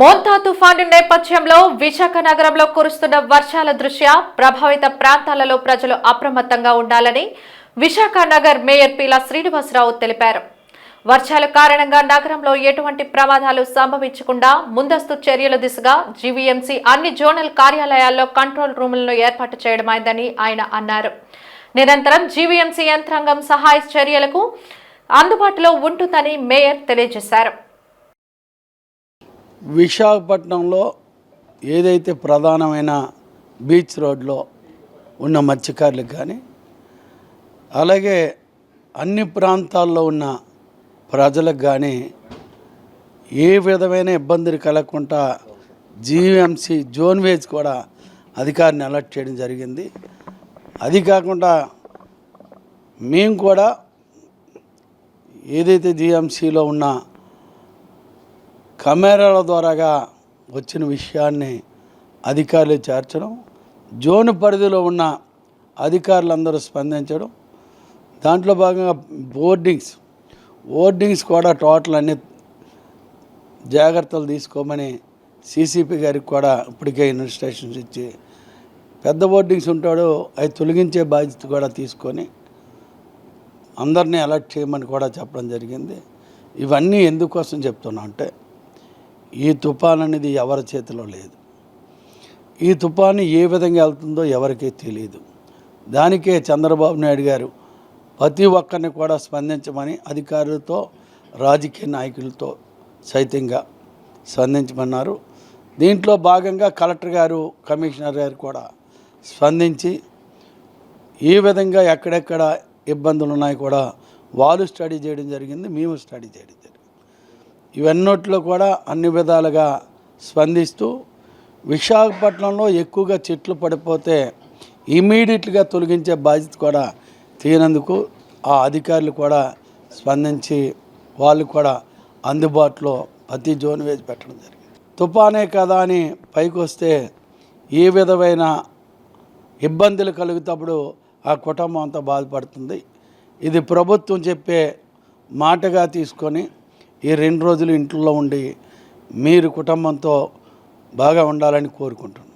మోంతా తుఫాను నేపథ్యంలో విశాఖ నగరంలో కురుస్తున్న వర్షాల దృష్ట్యా ప్రభావిత ప్రాంతాలలో ప్రజలు అప్రమత్తంగా ఉండాలని విశాఖ నగర్ మేయర్ పీలా శ్రీనివాసరావు తెలిపారు. వర్షాల కారణంగా నగరంలో ఎటువంటి ప్రమాదాలు సంభవించకుండా ముందస్తు చర్యల దిశగా జీవీఎంసీ అన్ని జోనల్ కార్యాలయాల్లో కంట్రోల్ రూములను ఏర్పాటు చేయడమైందని ఆయన అన్నారు. నిరంతరం జీవీఎంసీ యంత్రాంగం సహాయ చర్యలకు అందుబాటులో ఉంటుందని మేయర్ తెలియజేశారు. విశాఖపట్నంలో ఏదైతే ప్రధానమైన బీచ్ రోడ్లో ఉన్న మత్స్యకారులకు కానీ అలాగే అన్ని ప్రాంతాల్లో ఉన్న ప్రజలకు కానీ ఏ విధమైన ఇబ్బందులు కలగకుండా జీఎంసీ జోన్ వేజ్ కూడా అధికారిని అలర్ట్ చేయడం జరిగింది. అది కాకుండా మేము కూడా ఏదైతే జీఎంసీలో ఉన్న కెమెరాల ద్వారాగా వచ్చిన విషయాన్ని అధికారులు చేర్చడం జోన్ పరిధిలో ఉన్న అధికారులందరూ స్పందించడం దాంట్లో భాగంగా బోర్డింగ్స్ బోర్డింగ్స్ కూడా టోటల్ అన్ని జాగ్రత్తలు తీసుకోమని సీసీపీ గారికి కూడా ఇప్పటికే ఇన్స్ట్రక్షన్స్ ఇచ్చి పెద్ద బోర్డింగ్స్ ఉంటాడో అవి తొలగించే బాధ్యత కూడా తీసుకొని అందరినీ అలర్ట్ చేయమని కూడా చెప్పడం జరిగింది. ఇవన్నీ ఎందుకోసం చెప్తున్నా అంటే ఈ తుఫాన్ అనేది ఎవరి చేతిలో లేదు. ఈ తుఫాను ఏ విధంగా వెళ్తుందో ఎవరికీ తెలియదు దానికే చంద్రబాబు నాయుడు గారు ప్రతి ఒక్కరిని కూడా స్పందించమని అధికారులతో రాజకీయ నాయకులతో సైతంగా స్పందించమన్నారు. దీంట్లో భాగంగా కలెక్టర్ గారు కమిషనర్ గారు కూడా స్పందించి ఏ విధంగా ఎక్కడెక్కడ ఇబ్బందులు ఉన్నాయి కూడా వాళ్ళు స్టడీ చేయడం జరిగింది మేము స్టడీ చేయడం జరిగింది. ఇవన్నోట్లో కూడా అన్ని విధాలుగా స్పందిస్తూ విశాఖపట్నంలో ఎక్కువగా చెట్లు పడిపోతే ఇమీడియట్గా తొలగించే బాధ్యత కూడా తీయనందుకు ఆ అధికారులు కూడా స్పందించి వాళ్ళు కూడా అందుబాటులో ప్రతి జోన్ వేసి పెట్టడం జరిగింది. తుఫానే కదా అని పైకి వస్తే ఏ విధమైన ఇబ్బందులు కలుగుతప్పుడు ఆ కుటుంబం అంతా బాధపడుతుంది. ఇది ప్రభుత్వం చెప్పే మాటగా తీసుకొని ఈ రెండు రోజులు ఇంట్లో ఉండి మీరు కుటుంబంతో బాగా ఉండాలని కోరుకుంటున్నాను.